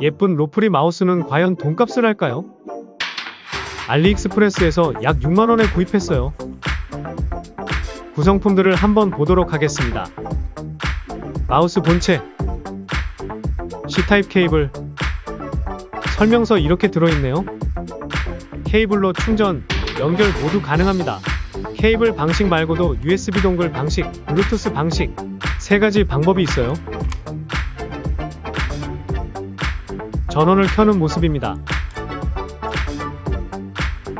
예쁜 로프리 마우스는 과연 돈값을 할까요? 알리익스프레스에서 약 6만원에 구입했어요. 구성품들을 한번 보도록 하겠습니다. 마우스 본체, C타입 케이블, 설명서 이렇게 들어있네요. 케이블로 충전, 연결 모두 가능합니다. 케이블 방식 말고도 USB 동글 방식, 블루투스 방식, 세 가지 방법이 있어요. 전원을 켜는 모습입니다.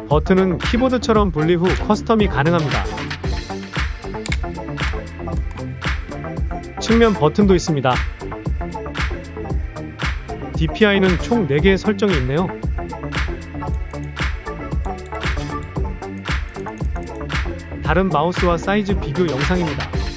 버튼은 키보드처럼 분리 후 커스텀이 가능합니다. 측면 버튼도 있습니다. DPI는 총 4개의 설정이 있네요. 다른 마우스와 사이즈 비교 영상입니다.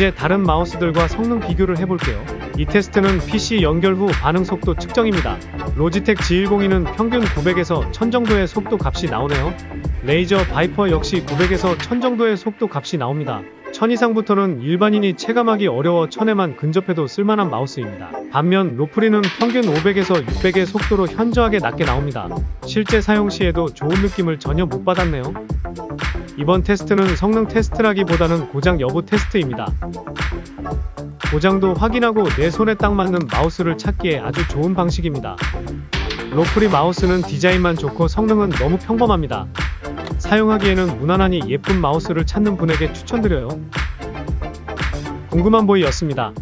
이제 다른 마우스들과 성능 비교를 해볼게요. 이 테스트는 PC 연결 후 반응 속도 측정입니다. 로지텍 G102는 평균 900에서 1000 정도의 속도 값이 나오네요. 레이저 바이퍼 역시 900에서 1000 정도의 속도 값이 나옵니다. 1000 이상부터는 일반인이 체감하기 어려워 1000에만 근접해도 쓸만한 마우스입니다. 반면 로프리는 평균 500에서 600의 속도로 현저하게 낮게 나옵니다. 실제 사용 시에도 좋은 느낌을 전혀 못 받았네요. 이번 테스트는 성능 테스트라기보다는 고장 여부 테스트입니다. 고장도 확인하고 내 손에 딱 맞는 마우스를 찾기에 아주 좋은 방식입니다. 로프리 마우스는 디자인만 좋고 성능은 너무 평범합니다. 사용하기에는 무난하니 예쁜 마우스를 찾는 분에게 추천드려요. 궁금한 보이였습니다.